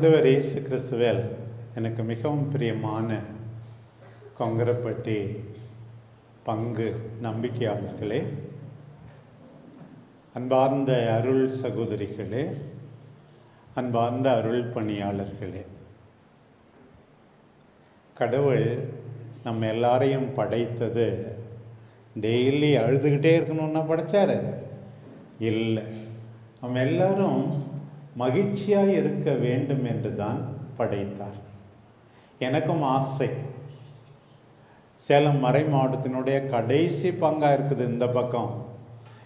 ஆண்டவர் இயேசு கிறிஸ்துவல் எனக்கு மிகவும் பிரியமான கொங்கரப்பட்டி பங்கு நம்பிக்கையாளர்களே அன்பார்ந்த அருள் சகோதரிகளே அன்பார்ந்த அருள் பணியாளர்களே கடவுள் நம்ம எல்லாரையும் படைத்தது டெய்லி அழுதுகிட்டே இருக்கணும்னா படைச்சாரு? இல்லை. நம்ம எல்லாரும் மகிழ்ச்சியாக இருக்க வேண்டும் என்று தான் படைத்தார். எனக்கும் ஆசை. சேலம் மறை மாவட்டத்தினுடைய கடைசி பங்காக இருக்குது இந்த பக்கம்.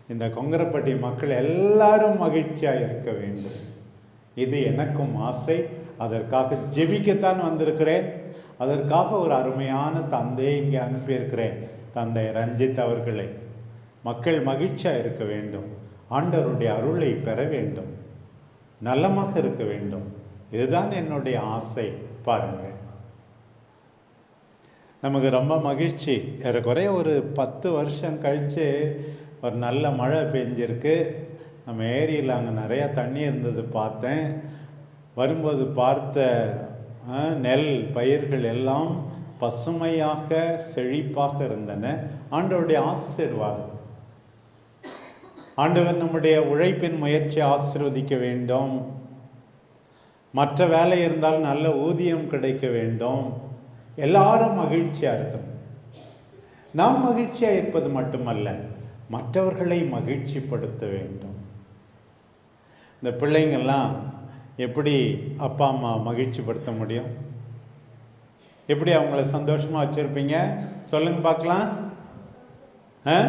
இந்த கொங்கரப்பட்டி மக்கள் எல்லாரும் மகிழ்ச்சியாக இருக்க வேண்டும். இது எனக்கும் ஆசை. அதற்காக ஜெபிக்கத்தான் வந்திருக்கிறேன். அதற்காக ஒரு அருமையான தந்தையை இங்கே அனுப்பியிருக்கிறேன் தந்தை ரஞ்சித் அவர்களை. மக்கள் மகிழ்ச்சியாக இருக்க வேண்டும். ஆண்டவருடைய அருளை பெற வேண்டும். நலமாக இருக்க வேண்டும். இதுதான் என்னுடைய ஆசை. பாருங்கள் நமக்கு ரொம்ப மகிழ்ச்சி. ஏறக்குறைய ஒரு பத்து வருஷம் கழித்து ஒரு நல்ல மழை பெஞ்சிருக்கு. நம்ம ஏரியில் அங்கே நிறையா தண்ணி இருந்தது பார்த்தேன். வரும்போது பார்த்த நெல் பயிர்கள் எல்லாம் பசுமையாக செழிப்பாக இருந்தன. ஆண்டவருடைய ஆசீர்வாதம். ஆண்டவர் நம்முடைய உழைப்பின் முயற்சியை ஆசிர்வதிக்க வேண்டும். மற்ற வேலை இருந்தால் நல்ல ஊதியம் கிடைக்க வேண்டும். எல்லாரும் மகிழ்ச்சியாக இருக்கணும். நாம் மகிழ்ச்சியாக இருப்பது மட்டுமல்ல மற்றவர்களை மகிழ்ச்சிப்படுத்த வேண்டும். இந்த பிள்ளைங்கள்லாம் எப்படி அப்பா அம்மா மகிழ்ச்சிப்படுத்த முடியும்? எப்படி அவங்கள சந்தோஷமாக வச்சுருப்பீங்க? சொல்லுங்க பார்க்கலாம். ஆ?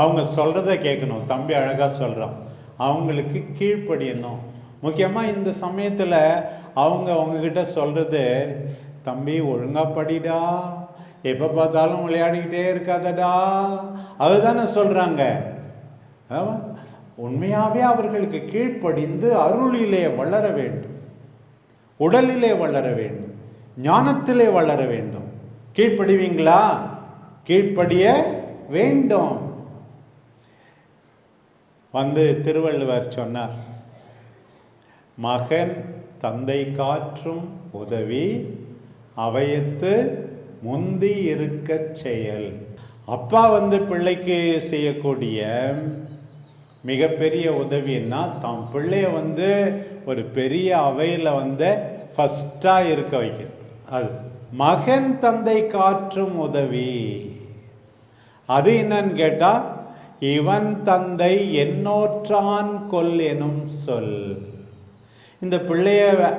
அவங்க சொல்கிறத கேட்கணும். தம்பி அழகாக சொல்கிறான் அவங்களுக்கு கீழ்ப்படியணும். முக்கியமாக இந்த சமயத்தில் அவங்க அவங்கக்கிட்ட சொல்கிறது தம்பி ஒழுங்காக படிடா. எப்போ பார்த்தாலும் விளையாடிக்கிட்டே இருக்காதடா. அதுதானே சொல்கிறாங்க உண்மையாகவே அவர்களுக்கு கீழ்ப்படிந்து அருளிலே வளர வேண்டும். உடலிலே வளர வேண்டும். ஞானத்திலே வளர வேண்டும். கீழ்ப்படிவீங்களா? கீழ்ப்படிய வேண்டும். வந்து திருவள்ளுவர் சொன்னார் மகன் தந்தை காற்றும் உதவி அவையத்து முந்தி இருக்கச் செயல். அப்பா வந்து பிள்ளைக்கு செய்யக்கூடிய மிகப்பெரிய உதவின்னா தம் பிள்ளைய வந்து ஒரு பெரிய அவையில் வந்து ஃபஸ்ட்டாக இருக்க வைக்கிறது. அது மகன் தந்தை காற்றும் உதவி. அது என்னன்னு கேட்டால் இவன் தந்தை என்னோற்றான் கொல் எனும் சொல். இந்த பிள்ளைய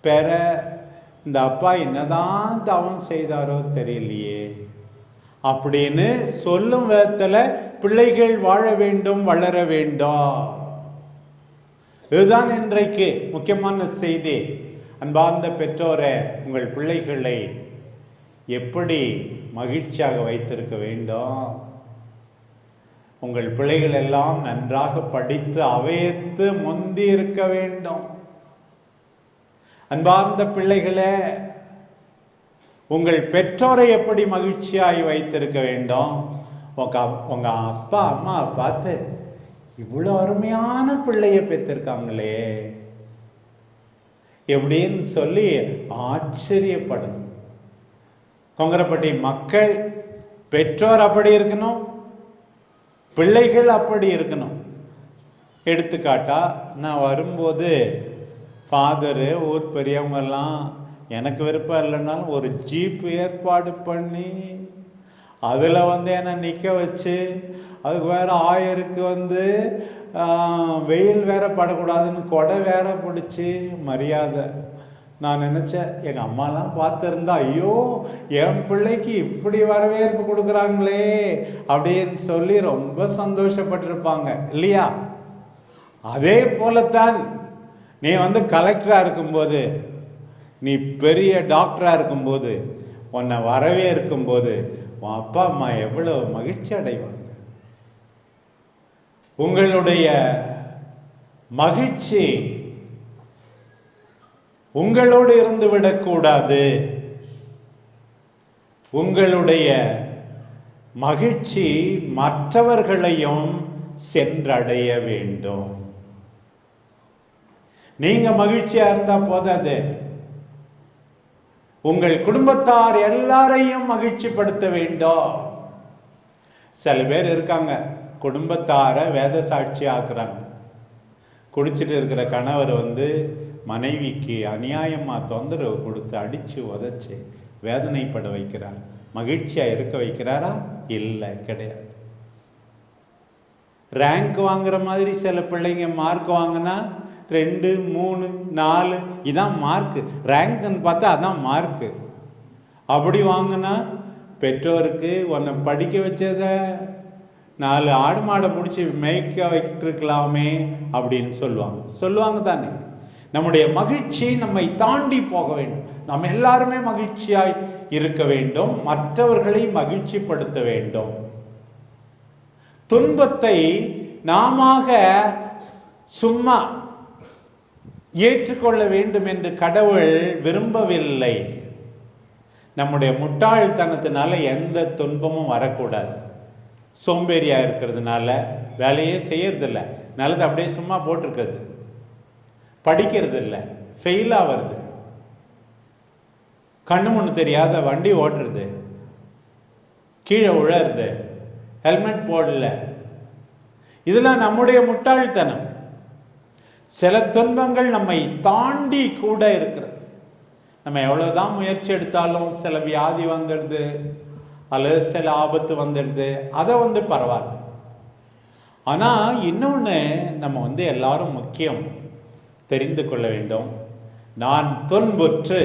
பெற இந்த அப்பா என்னதான் தவம் செய்தாரோ தெரியலையே. அப்படின்னு சொல்லும் விதத்தில் பிள்ளைகள் வாழ வேண்டும் வளர வேண்டும். இதுதான் இன்றைக்கு முக்கியமான செய்தி. அன்பார்ந்த பெற்றோரே உங்கள் பிள்ளைகளை எப்படி மகிழ்ச்சியாக வைத்திருக்க வேண்டும்? உங்கள் பிள்ளைகள் எல்லாம் நன்றாக படித்து அவையத்து முந்தி இருக்க வேண்டும். அன்பார்ந்த பிள்ளைகளே உங்கள் பெற்றோரை எப்படி மகிழ்ச்சியாய் வைத்திருக்க வேண்டும்? உங்க உங்க அப்பா அம்மா பார்த்து இவ்வளோ அருமையான பிள்ளைய பெற்றிருக்காங்களே. எப்படின்னு சொல்லி ஆச்சரியப்படணும். கொங்கரப்பட்டி மக்கள் பெற்றோர் அப்படி இருக்கணும் பிள்ளைகள் அப்படி இருக்கணும். எடுத்துக்காட்டா நான் வரும்போது ஃபாதரு ஊர் பெரியவங்கெல்லாம் எனக்கு விருப்பம் இல்லைனாலும் ஒரு ஜீப் ஏற்பாடு பண்ணி அதில் வந்து என்னை நிற்க வச்சு அதுக்கு வேற ஆயருக்கு வந்து வெயில் வேற படக்கூடாதுன்னு கொடை வேற பிடிச்சி மரியாதை. நான் நினச்சேன் எங்கள் அம்மாலாம் பார்த்துருந்தா ஐயோ என் பிள்ளைக்கு இப்படி வரவேற்பு கொடுக்குறாங்களே அப்படின்னு சொல்லி ரொம்ப சந்தோஷப்பட்டிருப்பாங்க. இல்லையா? அதே போலத்தான் நீ வந்து கலெக்டராக இருக்கும்போது நீ பெரிய டாக்டராக இருக்கும்போது உன்னை வரவே இருக்கும்போது உன் அப்பா அம்மா எவ்வளோ மகிழ்ச்சி அடைவாங்க. உங்களுடைய மகிழ்ச்சி உங்களோடு இருந்து விடக்கூடாது. உங்களுடைய மகிழ்ச்சி மற்றவர்களையும் சென்றடைய வேண்டும். நீங்க மகிழ்ச்சியா இருந்தா போதாது உங்கள் குடும்பத்தார் எல்லாரையும் மகிழ்ச்சிப்படுத்த வேண்டும். சில பேர் இருக்காங்க குடும்பத்தாரை வேத சாட்சி ஆக்குறாங்க. குடிச்சிட்டு இருக்கிற கணவர் வந்து மனைவிக்கு அநியாயமாக தொந்தரவு கொடுத்து அடித்து உதச்சி வேதனைப்பட வைக்கிறார். மகிழ்ச்சியாக இருக்க வைக்கிறாரா? இல்லை கிடையாது. ரேங்க் வாங்குற மாதிரி சில பிள்ளைங்க மார்க் வாங்கினா ரெண்டு மூணு நாலு இதான் மார்க்கு ரேங்க்னு பார்த்தா அதான் மார்க்கு அப்படி வாங்கினா பெற்றோருக்கு உன்னை படிக்க வச்சத நாலு ஆடு மாடை பிடிச்சி மேய்க்க வைக்கிட்டு இருக்கலாமே அப்படின்னு சொல்லுவாங்க. சொல்லுவாங்க தானே. நம்முடைய மகிழ்ச்சி நம்மை தாண்டி போக வேண்டும். நாம் எல்லாருமே மகிழ்ச்சியாய் இருக்க வேண்டும். மற்றவர்களை மகிழ்ச்சிப்படுத்த வேண்டும். துன்பத்தை நாம சும்மா ஏற்றுக்கொள்ள வேண்டும் என்று கடவுள் விரும்பவில்லை. நம்முடைய முட்டாள்தனத்தினால எந்த துன்பமும் வரக்கூடாது. சோம்பேறியா இருக்கிறதுனால வேலையே செய்யறதில்ல. நல்லது அப்படியே சும்மா போட்டிருக்கிறது. படிக்கிறது இல்லை ஃபெயில் ஆகிறது கண்ணு முன்னு தெரியாத வண்டி ஓட்டுறது. கீழே உழறது. ஹெல்மெட் போடல. இதெல்லாம் நம்முடைய முட்டாள்தனம். சில துன்பங்கள் நம்மை தாண்டி கூட இருக்கிறது. நம்ம எவ்வளவுதான் முயற்சி எடுத்தாலும் சில வியாதி வந்துடுது அல்லது சில ஆபத்து வந்துடுது அதை வந்து பரவாயில்ல. ஆனால் இன்னொன்று நம்ம வந்து எல்லாரும் முக்கியம். தெரிந்து கொள்ள வேண்டும். நான் துன்புற்று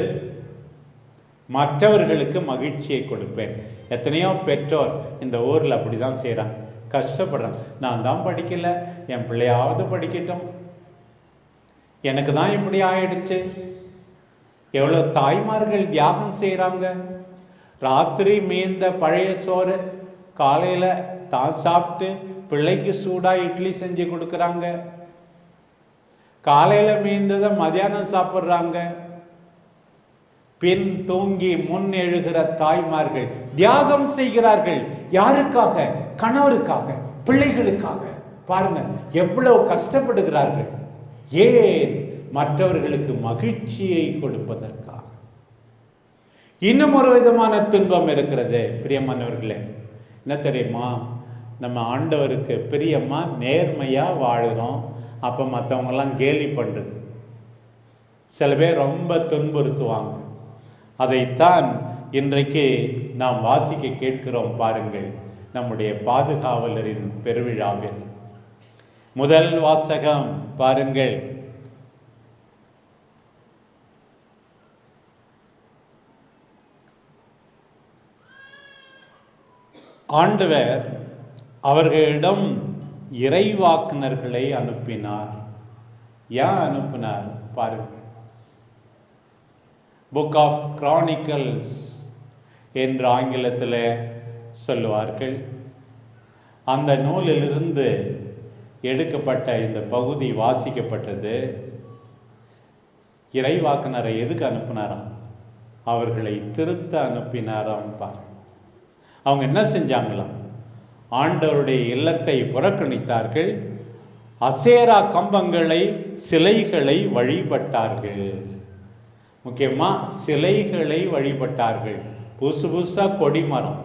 மற்றவர்களுக்கு மகிழ்ச்சியை கொடுப்பேன். எத்தனையோ பெற்றோர் இந்த ஊரில் அப்படி தான் செய்கிறாங்க கஷ்டப்படுறாங்க. நான் தான் படிக்கலை. என் பிள்ளையாவது படிக்கட்டும். எனக்கு தான் இப்படி ஆயிடுச்சு. எவ்வளோ தாய்மார்கள் தியாகம் செய்கிறாங்க ராத்திரி மீந்த பழைய சோறு காலையில் தான் சாப்பிட்டு பிள்ளைக்கு சூடாக இட்லி செஞ்சு கொடுக்குறாங்க. காலையில் மீந்ததை மதியானம் சாப்பிட்றாங்க. பின் தூங்கி முன் எழுகிற தாய்மார்கள் தியாகம் செய்கிறார்கள். யாருக்காக? கணவருக்காக பிள்ளைகளுக்காக. பாருங்க எவ்வளவு கஷ்டப்படுகிறார்கள். ஏன்? மற்றவர்களுக்கு மகிழ்ச்சியை கொடுப்பதற்காக. இன்னும் ஒரு விதமான துன்பம் இருக்கிறது பிரியமானவர்களே என்ன தெரியுமா? நம்ம ஆண்டவருக்கு பிரியமா நேர்மையா வாழ்கிறோம் அப்போ மற்றவங்கெல்லாம் கேலி பண்ணுறது சில பேர் ரொம்ப துன்புறுத்துவாங்க. அதைத்தான் இன்றைக்கு நாம் வாசிக்க கேட்கிறோம் பாருங்கள் நம்முடைய பாதுகாவலரின் பெருவிழாவில். முதல் வாசகம் பாருங்கள். ஆண்டவர் அவர்களிடம் இறைவாக்குனர்களை அனுப்பினார். ஏன் அனுப்பினார்? பாருங்கள். புக் ஆஃப் கிரானிக்கல்ஸ் என்று ஆங்கிலத்தில் சொல்லுவார்கள். அந்த நூலிலிருந்து எடுக்கப்பட்ட இந்த பகுதி வாசிக்கப்பட்டது. இறைவாக்குனரை எதுக்கு அனுப்பினாராம்? அவர்களை திருத்த அனுப்பினாராம் பாரு அவங்க என்ன செஞ்சாங்களாம்? ஆண்டவருடைய இல்லத்தை புறக்கணித்தார்கள். அசேரா கம்பங்களை சிலைகளை வழிபட்டார்கள். முக்கியமாக சிலைகளை வழிபட்டார்கள். புதுசு புதுசாக கொடிமரம்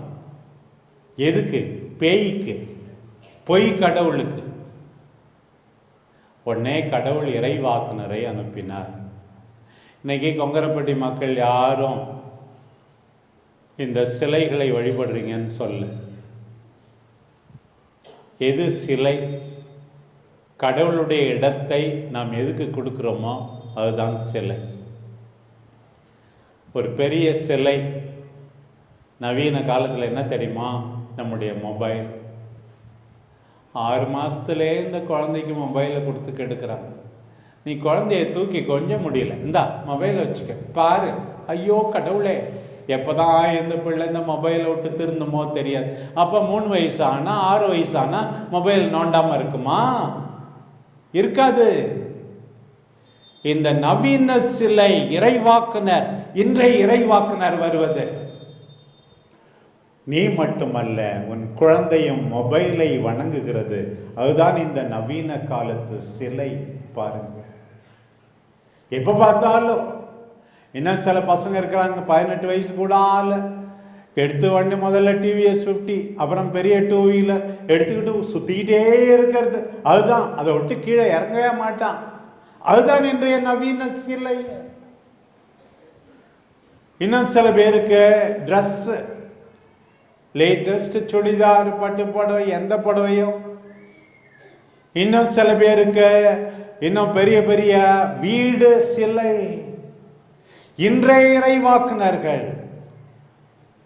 எதுக்கு? பேய்க்கு. பொய் கடவுளுக்கு. உடனே கடவுள் இறைவாக்குனரை அனுப்பினார். இன்னைக்கு கொங்கரப்பட்டி மக்கள் யாரும் இந்த சிலைகளை வழிபடுறீங்கன்னு சொல்ல எது சிலை? கடவுளுடைய இடத்தை நாம் எதுக்கு கொடுக்குறோமோ அதுதான் சிலை. ஒரு பெரிய சிலை நவீன காலத்தில் என்ன தெரியுமா? நம்முடைய மொபைல் ஆறு மாதத்துலே இந்த குழந்தைக்கு மொபைலை கொடுத்து கெடுக்கிறாங்க நீ குழந்தைய தூக்கி கொஞ்சம் முடியல. இந்தா மொபைலை வச்சுக்க. பாரு. ஐயோ கடவுளே. எப்போதான் எந்த பிள்ளை இந்த மொபைலை விட்டு திருந்தமோ தெரியாது. அப்போ மூணு வயசு ஆனால் ஆறு வயசு ஆனால் மொபைல் நோண்டாமல் இருக்குமா? இருக்காது. இந்த நவீன சிலை இறைவாக்குனர் இன்றைய இறைவாக்குனர் வருவது. நீ மட்டுமல்ல உன் குழந்தையும் மொபைலை வணங்குகிறது. அதுதான் இந்த நவீன காலத்து சிலை பாருங்க. எப்போ பார்த்தாலும் இன்னும் சில பசங்க இருக்கிறாங்க பதினெட்டு வயசு கூட ஆகல. எடுத்த உடனே முதல்ல டிவிஎஸ் ஃபிஃப்டி அப்புறம் பெரிய டூ வீலர் எடுத்துக்கிட்டு சுற்றிக்கிட்டே இருக்கிறது. அதுதான் அதை விட்டு கீழே இறங்கவே மாட்டான். அதுதான் இன்றைய நவீன சிலை. இன்னும் சில பேருக்கு ட்ரெஸ்ஸு லேட்டஸ்ட் சுடிதார் பட்டு புடவை எந்த புடவையோ. இன்னும் சில பேருக்கு இன்னும் பெரிய பெரிய வீடு சிலை. இன்றைய இறைவாக்குனர்கள்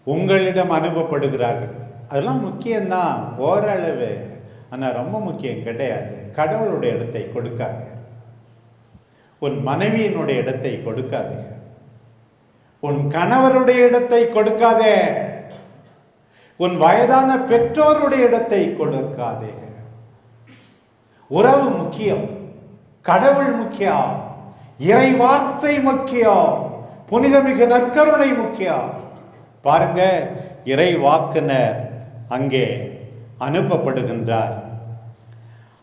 உங்களிடம் அனுப்பப்படுகிறார்கள். அதெல்லாம் முக்கியம்தான் ஓரளவு. ஆனால் ரொம்ப முக்கியம் கிடையாது. கடவுளுடைய இடத்தை கொடுக்காது. உன் மனைவியினுடைய இடத்தை கொடுக்காது. உன் கணவருடைய இடத்தை கொடுக்காதே. உன் வயதான பெற்றோருடைய இடத்தை கொடுக்காதே. உறவு முக்கியம் கடவுள் முக்கியம் இறை வார்த்தை முக்கியம். புனிதமிகு நற்கருணை முக்கியம் பாருங்க இறை வாக்குனர் அங்கே அனுப்பப்படுகின்றார்.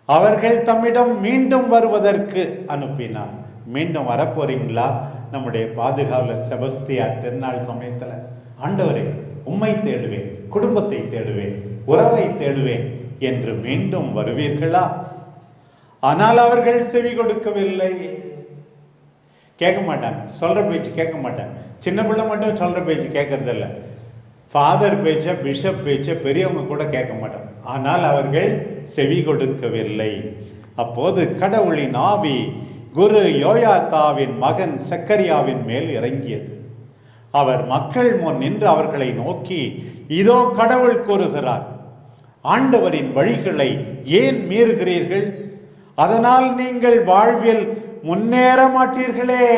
அவர்கள் தம்மிடம் மீண்டும் வருவதற்கு அனுப்பினார். மீண்டும் வரப்போறீங்களா? நம்முடைய பாதுகாவலர் செபஸ்தியார் திருநாள் சமயத்தில் ஆண்டவரே உம்மை தேடுவேன் குடும்பத்தை தேடுவேன் உறவை தேடுவேன் என்று மீண்டும் வருவீர்களா? ஆனால் அவர்கள் செவி கொடுக்கவில்லை. கேட்க மாட்டாங்க. சொல்கிற பேச்சு கேட்க மாட்டாங்க. சின்ன பிள்ளை மட்டும் சொல்கிற பேச்சு கேட்கறதில்ல. ஃபாதர் பேச்ச பிஷப் பேச்ச பெரியவங்க கூட கேட்க மாட்டாங்க. ஆனால் அவர்கள் செவி கொடுக்கவில்லை. அப்போது கடவுளின் ஆவி குரு யோயாத்தாவின் மகன் சக்கரியாவின் மேல் இறங்கியது. அவர் மக்கள் முன் நின்று அவர்களை நோக்கி இதோ கடவுள் கூறுகிறார் ஆண்டவரின் வழிகளை ஏன் மீறுகிறீர்கள்? அதனால் நீங்கள் வாழ்வில் முன்னேற மாட்டீர்களே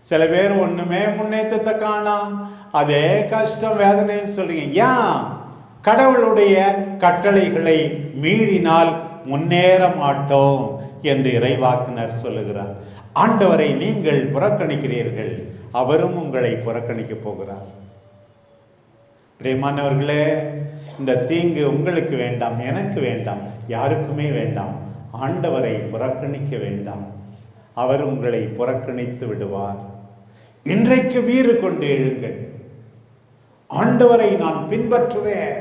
சில பேர் ஒண்ணுமே முன்னேற்றத்தை காணாம். அதே கஷ்டம் வேதனைன்னு சொல்றீங்க. ஏன்? கடவுளுடைய கட்டளைகளை மீறினால் முன்னேற மாட்டோம் என்று இறைவாக்குனர் சொல்லுகிறார். ஆண்டவரை நீங்கள் புறக்கணிக்கிறீர்கள். அவரும் உங்களை புறக்கணிக்க போகிறார். பிரியமானவர்களே இந்த தீங்கு உங்களுக்கு வேண்டாம் எனக்கு வேண்டாம் யாருக்குமே வேண்டாம். ஆண்டவரை புறக்கணிக்க வேண்டாம். அவர் உங்களை புறக்கணித்து விடுவார். இன்றைக்கு வீறு கொண்டு எழுங்கள். ஆண்டவரை நான் பின்பற்றுவேன்.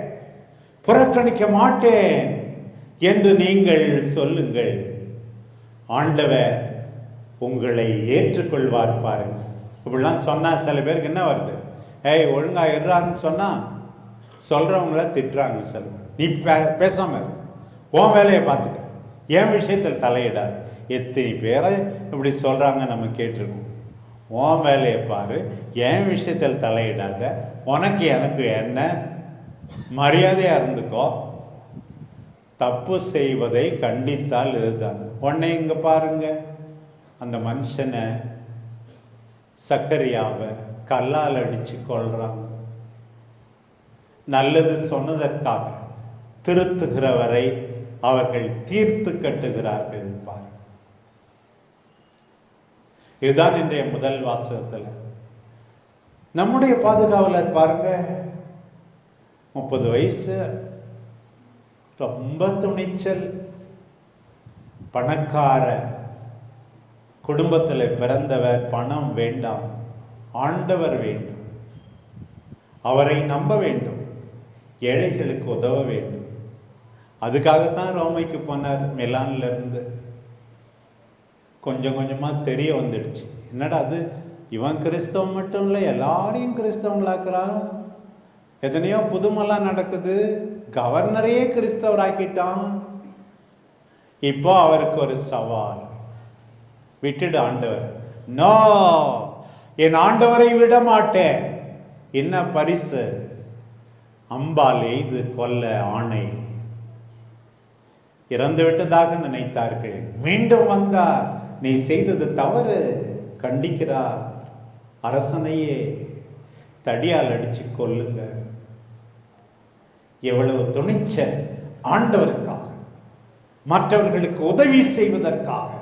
புறக்கணிக்க மாட்டேன் என்று நீங்கள் சொல்லுங்கள். ஆண்டவர் உங்களை ஏற்றுக்கொள்வார் பாருங்க இப்படிலாம் சொன்னால் சில பேருக்கு என்ன வருது? ஏய் ஒழுங்கா இருறான்னு சொன்னால் சொல்கிறவங்கள திட்டுறாங்க சில நீ பே பேசாமல் இரு. உன் வேலையை பார்த்துக்க. என் விஷயத்தில் தலையிடாது. எத்தனை பேரை இப்படி சொல்கிறாங்க நம்ம கேட்டிருக்கோம். உன் வேலையை பாரு என் விஷயத்தில் தலையிடாத. உனக்கு எனக்கு என்ன? மரியாதையாக இருந்துக்கோ. தப்பு செய்வதை கண்டித்தால் இதுதான் உன்னை இங்கே பாருங்க. அந்த மனுஷனை சக்கரியாவை கல்லால் அடித்து கொள்கிறாங்க நல்லது சொன்னதற்காக திருத்துகிறவரை அவர்கள் தீர்த்து கட்டுகிறார்கள் பாருங்க இதுதான் இன்றைய முதல் வாசகத்தில். நம்முடைய பாதுகாவலர் பாருங்க முப்பது வயசு ரொம்ப துணிச்சல் பணக்கார குடும்பத்தில் பிறந்தவர் பணம் வேண்டாம் ஆண்டவர் வேண்டும் அவரை நம்ப வேண்டும் ஏழைகளுக்கு உதவ வேண்டும் அதுக்காகத்தான் ரோமைக்கு போனார் மெலான்ல இருந்து. கொஞ்சம் கொஞ்சமாக தெரிய வந்துடுச்சு. என்னடா அது? இவன் கிறிஸ்தவன் மட்டும் இல்லை எல்லாரையும் கிறிஸ்தவங்களாக்குறான். எத்தனையோ புதுமெல்லாம் நடக்குது. கவர்னரையே கிறிஸ்தவராக்கிட்டான். இப்போ அவருக்கு ஒரு சவால். விட்டுடு ஆண்டவர். நோ என் ஆண்டவரை விட மாட்டேன். என்ன பரிசு? அம்பால் எய்து கொல்ல ஆணை. இறந்து விட்டதாக நினைத்தார்கள். மீண்டும் வந்தார். நீ செய்தது தவறு. கண்டிக்கிறார். அரசனையே தடியால் அடிச்சு கொல்லுங்க எவ்வளவு துணிச்சல் ஆண்டவருக்காக. மற்றவர்களுக்கு உதவி செய்வதற்காக.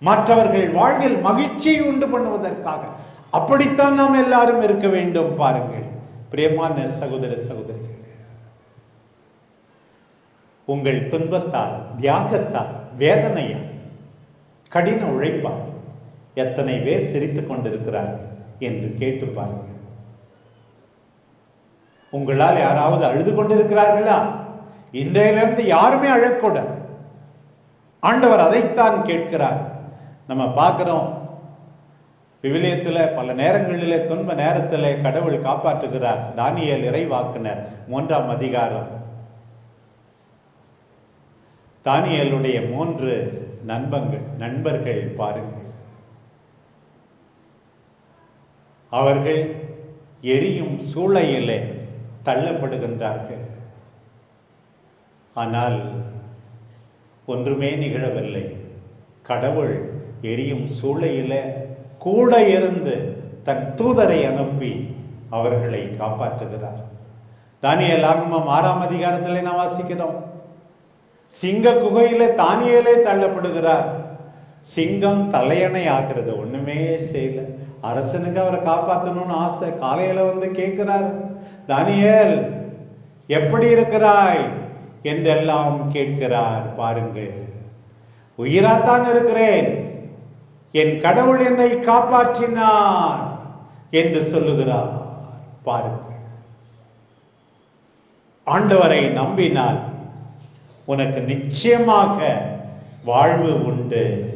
மற்றவர்கள் வாழ்வில் மகிழ்ச்சியை உண்டு பண்ணுவதற்காக. அப்படித்தான் நாம் எல்லாரும் இருக்க வேண்டும் பாருங்கள். பிரியமான சகோதர சகோதரி. உங்கள் துன்பத்தால் தியாகத்தால் வேதனையால் கடின உழைப்பால் எத்தனை பேர் சிரித்து கொண்டிருக்கிறார் என்று கேட்டு பாருங்கள். உங்களால் யாராவது அழுது கொண்டிருக்கிறார்களா? இன்றையிலிருந்து யாருமே அழக்கூடாது. ஆண்டவர் அதைத்தான் கேட்கிறார். நம்ம பார்க்குறோம் விவிலியத்தில் பல நேரங்களிலே துன்ப நேரத்தில் கடவுள் காப்பாற்றுகிறார். தானியல் இறைவாக்குனர் மூன்றாம் அதிகாரம் தானியலுடைய மூன்று நண்பங்கள் நண்பர்கள் பாருங்கள். அவர்கள் எரியும் சூளையிலே தள்ளப்படுகின்றார்கள். ஆனால் ஒன்றுமே நிகழவில்லை. கடவுள் எரியும் சூளையில கூட இருந்து தன் தூதரை அனுப்பி அவர்களை காப்பாற்றுகிறார். தானியல் ஆகமம் ஆறாம் அதிகாரத்திலே நான் வாசிக்கிறோம். சிங்க குகையில தானியலே தள்ளப்படுகிறார். சிங்கம் தலையணை ஆகிறது ஒண்ணுமே செய்யல. அரசனுக்கு அவரை காப்பாற்றணும்னு ஆசை காலையில வந்து கேட்கிறார் தானியல் எப்படி இருக்கிறாய்? என்றெல்லாம் கேட்கிறார் பாருங்கள் உயிராத்தான் இருக்கிறேன். என் கடவுள் என்னை காப்பாற்றினார் என்று சொல்லுகிறார் பாருங்கள். ஆண்டவரை நம்பினால் உனக்கு நிச்சயமாக வாழ்வு உண்டு.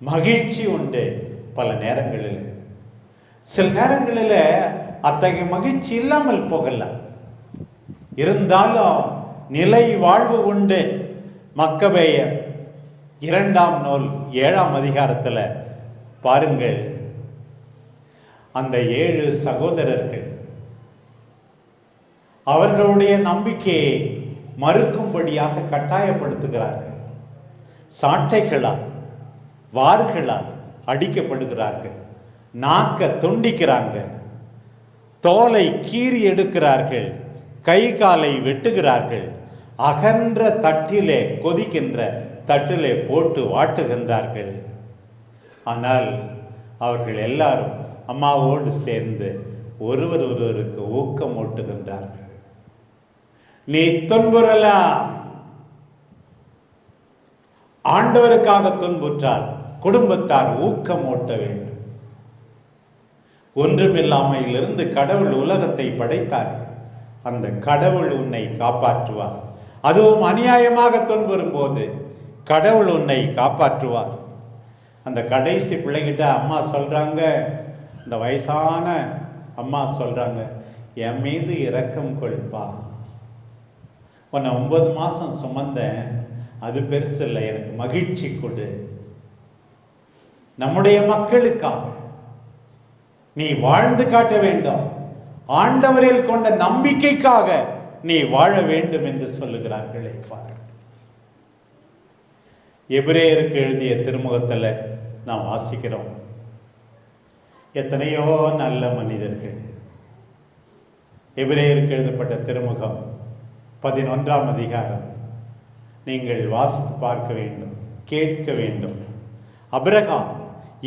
மகிழ்ச்சி உண்டு பல நேரங்களில். சில நேரங்களில் அத்தகைய மகிழ்ச்சி இல்லாமல் போகலாம். இருந்தாலும் நிலை வாழ்வு உண்டு. மக்கபேயர் இரண்டாம் நூல் ஏழாம் அதிகாரத்தில் பாருங்கள். அந்த ஏழு சகோதரர்கள் அவர்களுடைய நம்பிக்கையை மறுக்கும்படியாக கட்டாயப்படுத்துகிறார்கள் சாட்டைகளால் வார்களால் அடிக்கப்படுகிறார்கள். நாக்க துண்டிக்கிறாங்க. தோலை கீறி எடுக்கிறார்கள். கை காலை வெட்டுகிறார்கள். அகன்ற தட்டிலே கொதிக்கின்ற தட்டிலே போட்டு வாட்டுகின்றார்கள். ஆனால் அவர்கள் எல்லாரும் அம்மாவோடு சேர்ந்து ஒருவர் ஒருவருக்கு ஊக்கம் நீ துன்புறலாம். ஆண்டவருக்காக துன்புற்றார் குடும்பத்தார் ஊக்கம் ஓட்ட வேண்டும். ஒன்றுமில்லாமையிலிருந்து கடவுள் உலகத்தை படைத்தார். அந்த கடவுள் உன்னை காப்பாற்றுவார். அதுவும் அநியாயமாக துன்புறும் போது கடவுள் உன்னை காப்பாற்றுவார். அந்த கடைசி பிள்ளைகிட்ட அம்மா சொல்றாங்க இந்த வயசான அம்மா சொல்றாங்க என் மீது இரக்கம் கொள்பா. உன்னை ஒன்பது மாதம் சுமந்தேன். அது பெருசு இல்லை எனக்கு மகிழ்ச்சி கொடு. நம்முடைய மக்களுக்காக நீ வாழ்ந்து காட்ட வேண்டும். ஆண்டவரில் கொண்ட நம்பிக்கைக்காக நீ வாழ வேண்டும் என்று சொல்லுகிறார்களே பாருங்கள். எபிரேயருக்கு எழுதிய திருமுகத்தில் நாம் வாசிக்கிறோம். எத்தனையோ நல்ல மனிதர்கள். எபிரேயருக்கு எழுதப்பட்ட திருமுகம் பதினொன்றாம் அதிகாரம். நீங்கள் வாசித்து பார்க்க வேண்டும் கேட்க வேண்டும். அபிரகாம்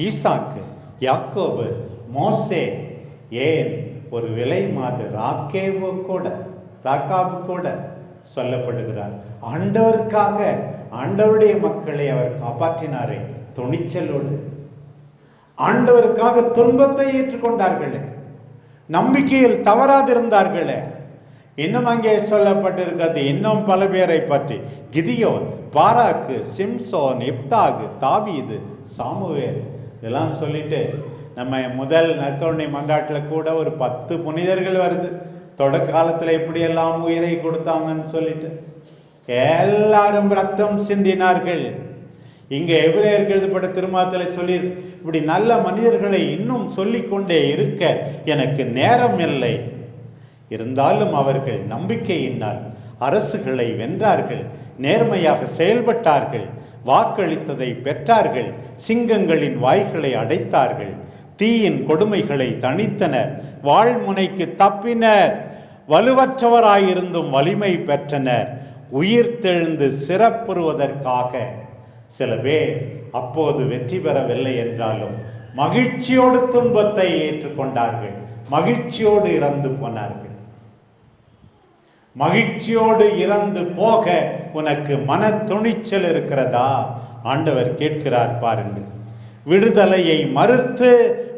ஈசாக்கு யாக்கோபு மோசே ஏன் ஒரு விலை மாத ராக்கேவு கூட ராக்காபு கூட சொல்லப்படுகிறார். ஆண்டவருக்காக ஆண்டவருடைய மக்களை அவர் காப்பாற்றினாரே துணிச்சலோடு. ஆண்டவருக்காக துன்பத்தை ஏற்றுக்கொண்டார்களே நம்பிக்கையில் தவறாதிருந்தார்களே. இன்னும் அங்கே சொல்லப்பட்டிருக்கிறது இன்னும் பல பேரை பற்றி. கிதியோன் பாராக்கு சிம்சோன் இப்தாகு தாவீது சாமுவேல். இதெல்லாம் சொல்லிட்டு நம்ம முதல் நற்கருணை மன்றாட்டில் கூட ஒரு பத்து புனிதர்கள் வருது. தொடக்க காலத்தில் எப்படியெல்லாம் உயிரை கொடுத்தாங்கன்னு சொல்லிட்டு. எல்லாரும் ரத்தம் சிந்தினார்கள். இங்கே எபிரேயருக்கு எழுதப்பட்ட திருமாத்தலை சொல்லி இப்படி நல்ல மனிதர்களை இன்னும் சொல்லிக்கொண்டே இருக்க எனக்கு நேரம் இல்லை. இருந்தாலும் அவர்கள் நம்பிக்கையினால் அரசுகளை வென்றார்கள் நேர்மையாக செயல்பட்டார்கள் வாக்களித்ததை பெற்றார்கள் சிங்கங்களின் வாய்களை அடைத்தார்கள் தீயின் கொடுமைகளை தணித்தனர் வாழ்முனைக்கு தப்பினர் வலுவற்றவராயிருந்தும் வலிமை பெற்றனர் உயிர் தெழுந்து சிறப்புறுவதற்காக. சில பேர் அப்போது வெற்றி பெறவில்லை என்றாலும் மகிழ்ச்சியோடு துன்பத்தை ஏற்றுக்கொண்டார்கள் மகிழ்ச்சியோடு இறந்து போனார்கள். மகிழ்ச்சியோடு இறந்து போக உனக்கு மன துணிச்சல் இருக்கிறதா? ஆண்டவர் கேட்கிறார் பாருங்கள். விடுதலையை மறுத்து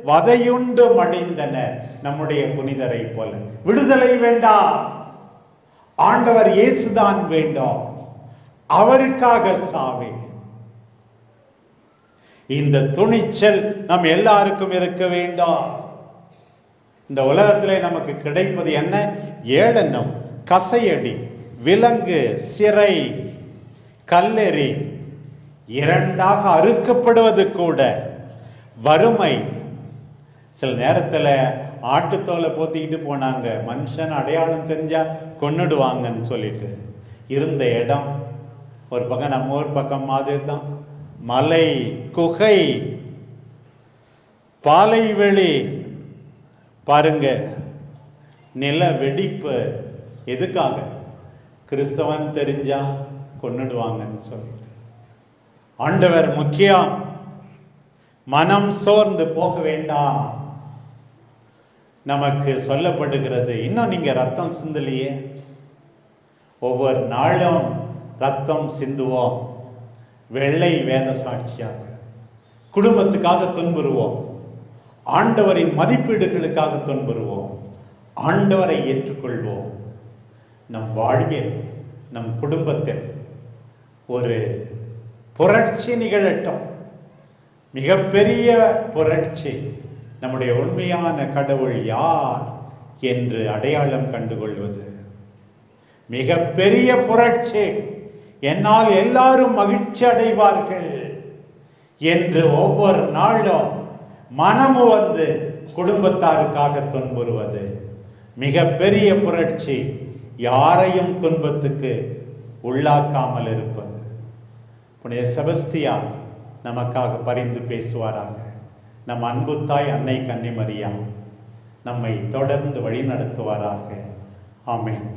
வதையுண்டு மடிந்தனர் நம்முடைய புனிதரை போல. விடுதலை வேண்டாம் ஆண்டவர் இயேசுதான் வேண்டும். அவருக்காக சாவே. இந்த துணிச்சல் நம் எல்லாருக்கும் இருக்க வேண்டும். இந்த உலகத்திலே நமக்கு கிடைப்பது என்ன? ஏளனம். கசையடி விலங்கு சிறை கல்லெறி இரண்டாக அறுக்கப்படுவது கூட வறுமை. சில நேரத்தில் ஆட்டுத்தோலை போத்திக்கிட்டு போனாங்க. மனுஷன் அடையாளம் தெரிஞ்சா கொன்னுடுவாங்கன்னு சொல்லிட்டு இருந்த இடம் ஒரு பக்கம் நம்ம ஊர் பக்கம் மாதிரி தான். மலை குகை பாலைவெளி. பாருங்க நில வெடிப்பு எதுக்காக? கிறிஸ்தவன் தெரிஞ்சா கொன்னுடுவாங்கன்னு சொல்லிட்டு ஆண்டவர் முக்கியம். மனம் சோர்ந்து போக வேண்டாம். நமக்கு சொல்லப்படுகிறது இன்னும் நீங்க ரத்தம் சிந்தலையே? ஒவ்வொரு நாளும் ரத்தம் சிந்துவோம். வெள்ளை வேத சாட்சியாக. குடும்பத்துக்காக துன்புறுவோம். ஆண்டவரின் மதிப்பீடுகளுக்காக துன்புறுவோம். ஆண்டவரை ஏற்றுக்கொள்வோம். நம் வாழ்வில் நம் குடும்பத்தில் ஒரு புரட்சி நிகழட்டும். மிகப்பெரிய புரட்சி. நம்முடைய உண்மையான கடவுள் யார் என்று அடையாளம் கண்டுகொள்வது. மிகப்பெரிய புரட்சி. என்னால் எல்லாரும் மகிழ்ச்சி அடைவார்கள் என்று ஒவ்வொரு நாளும் மனமு வந்து குடும்பத்தாருக்காக துன்புறுவது. மிகப்பெரிய புரட்சி. யாரையும் துன்பத்துக்கு உள்ளாக்காமல் இருப்பது. புனித செபஸ்தியார் நமக்காக பரிந்து பேசுவாராக. நம் அன்பு தாய் அன்னை கன்னிமரியா நம்மை தொடர்ந்து வழிநடத்துவாராக. ஆமேன்.